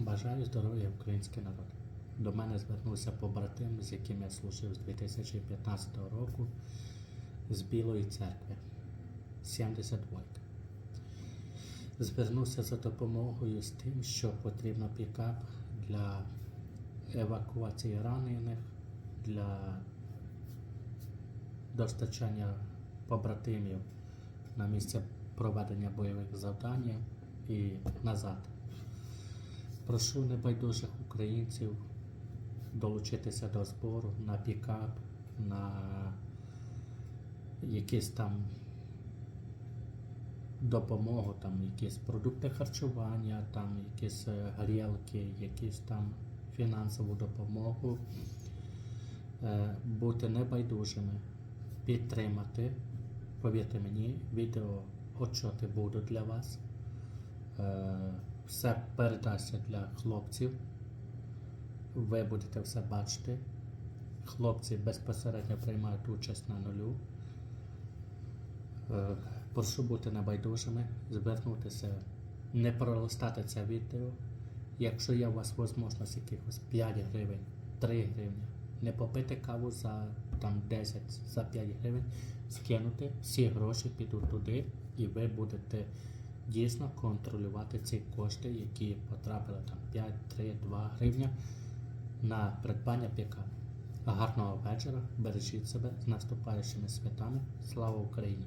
Бажаю здоров'я український народ. До мене звернувся побратим, з яким я служив з 2015 року з Білої церкви 72. Звернувся за допомогою з тим, що потрібно пікап для евакуації ранених, для достачання побратимів на місце проведення бойових завдань і назад. Прошу небайдужих українців долучитися до збору на пікап, на якісь там допомогу, там якісь продукти харчування, там якісь е, грілки, якісь там фінансову допомогу. Е, Бути небайдужими, підтримати. Повірте мені, відео отчоти будуть для вас. Все передасться для хлопців. Ви будете все бачити. Хлопці безпосередньо приймають участь на нулю. Е, Прошу бути небайдужими, звернутися, не пролистати це відео. Якщо є у вас можливість якихось 5 гривень, 3 гривні, не попити каву за там, 10, за 5 гривень, скинути, всі гроші підуть туди, і ви будете дійсно контролювати ці кошти, які потрапили там 5, 3, 2 гривня на придбання піка. Гарного вечора, бережіть себе з наступаючими святами. Слава Україні!